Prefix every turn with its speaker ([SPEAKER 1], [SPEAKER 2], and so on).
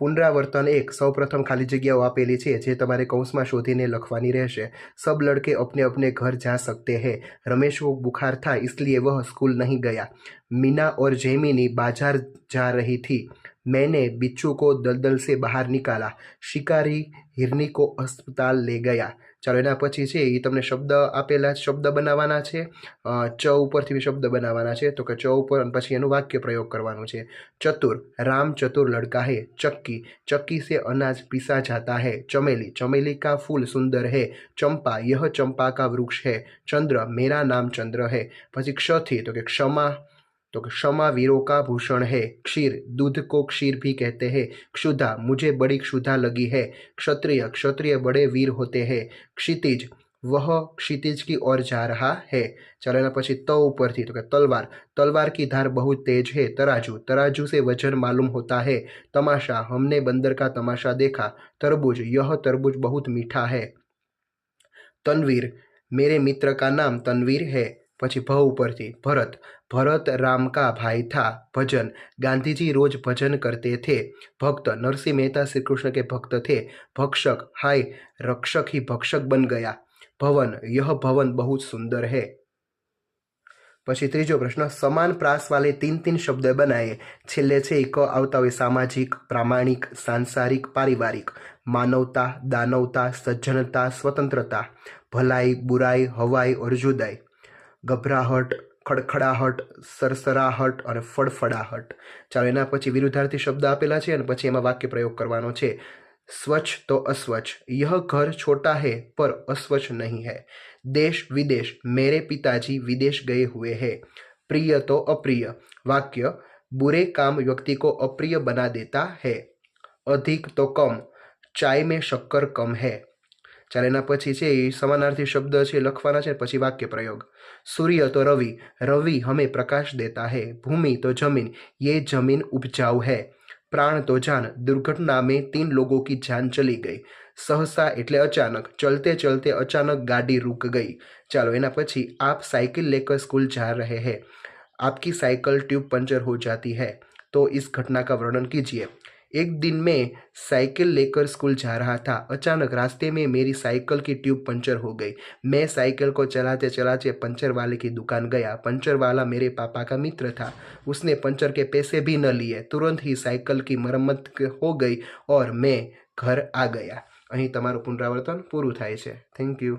[SPEAKER 1] પુનરાવર્તન એક સૌપ્રથમ ખાલી જગ્યાઓ આપેલી છે જે તમારે કૌંસમાં શોધીને લખવાની રહેશે सब लड़के अपने अपने घर जा सकते हैं रमेश को बुखार था इसलिए वह स्कूल नहीं गया मीना और जैमिनी बाजार जा रही थी मैंने बिच्छू को दलदल से बाहर निकाला शिकारी हिरनी को अस्पताल ले गया ચાલો એના પછી છે એ તમને શબ્દ આપેલા શબ્દ બનાવવાના છે અ, ચ ઉપરથી બી શબ્દ બનાવવાના છે તો કે ચ ઉપર અને પછી એનું વાક્ય પ્રયોગ કરવાનું છે चतुर राम चतुर लड़का है चक्की चक्की से अनाज पीसा जाता है चमेली चमेली का फूल सुंदर है चंपा यह चंपा का वृक्ष है चंद्र मेरा नाम चंद्र है પછી ક્ષથી તો કે ક્ષમા तो कि क्षमा वीरों का भूषण है क्षीर दूध को क्षीर भी कहते हैं क्षुधा मुझे बड़ी क्षुधा लगी है क्षत्रिय क्षत्रिय बड़े वीर होते हैं क्षितिज वह क्षितिज की ओर जा रहा है चलो एना પછી त ઉપરથી તો કે તલવાર तलवार की धार बहुत तेज है तराजू तराजू से वजन मालूम होता है तमाशा हमने बंदर का तमाशा देखा तरबूज यह तरबूज बहुत मीठा है तनवीर मेरे मित्र का नाम तनवीर है પછી ભ ઉપરથી, ભરત. ભરત રામ કા ભાઈ થા ભજન. ગાંધીજી રોજ ભજન કરતે થે. ભક્ત નરસિંહ મહેતા શ્રી કૃષ્ણ કે ભક્ત થે. ભક્ષક, હાય, રક્ષક હી ભક્ષક બન ગયા. ભવન, યહ ભવન બહુ સુંદર હે. પછી ત્રીજો પ્રશ્ન, સમાન પ્રાસ વાલે તીન તીન શબ્દ બનાવે છેલ્લે છે એક આવતા હોય સામાજિક, પ્રામાણિક, સાંસારિક, પારિવારિક. માનવતા, દાનવતા, સજ્જનતા, સ્વતંત્રતા. ભલાઈ, બુરાઈ, હવાઈ અર્જુદાય ગભરાહટ ખડખડાહટ સરસરાહટ અને ફડફડાહટ ચાલો એના પછી વિરુદ્ધાર્થી શબ્દ આપેલા છે અને પછી એમાં વાક્ય પ્રયોગ કરવાનો છે સ્વચ્છ તો અસ્વચ્છ यह घर छोटा है पर अस्वच्छ नहीं है देश विदेश मेरे पिताजी विदेश गए हुए हैं प्रिय तो अप्रिय वाक्य बुरे काम व्यक्ति को अप्रिय बना देता है अधिक तो कम चाय में शक्कर कम है जयरे पी सामनार्थी शब्द से लखवा पीछे वाक्य प्रयोग सूर्य तो रवि रवि हमें प्रकाश देता है भूमि तो ज़मीन ये ज़मीन उपजाऊ है प्राण तो जान दुर्घटना में तीन लोगों की जान चली गई सहसा एट अचानक चलते चलते अचानक गाड़ी रुक गई चलो एना पी आप साइकिल लेकर स्कूल जा रहे हैं आपकी साइकिल ट्यूब पंचर हो जाती है तो इस घटना का वर्णन कीजिए एक दिन मैं साइकिल लेकर स्कूल जा रहा था अचानक रास्ते में मेरी साइकिल की ट्यूब पंचर हो गई मैं साइकिल को चलाते चलाते पंचर वाले की दुकान गया पंचर वाला मेरे पापा का मित्र था उसने पंचर के पैसे भी न लिए तुरंत ही साइकिल की मरम्मत हो गई और मैं घर आ गया અહીં તમારું પુનરાવર્તન પૂરું થાય છે થેન્ક યુ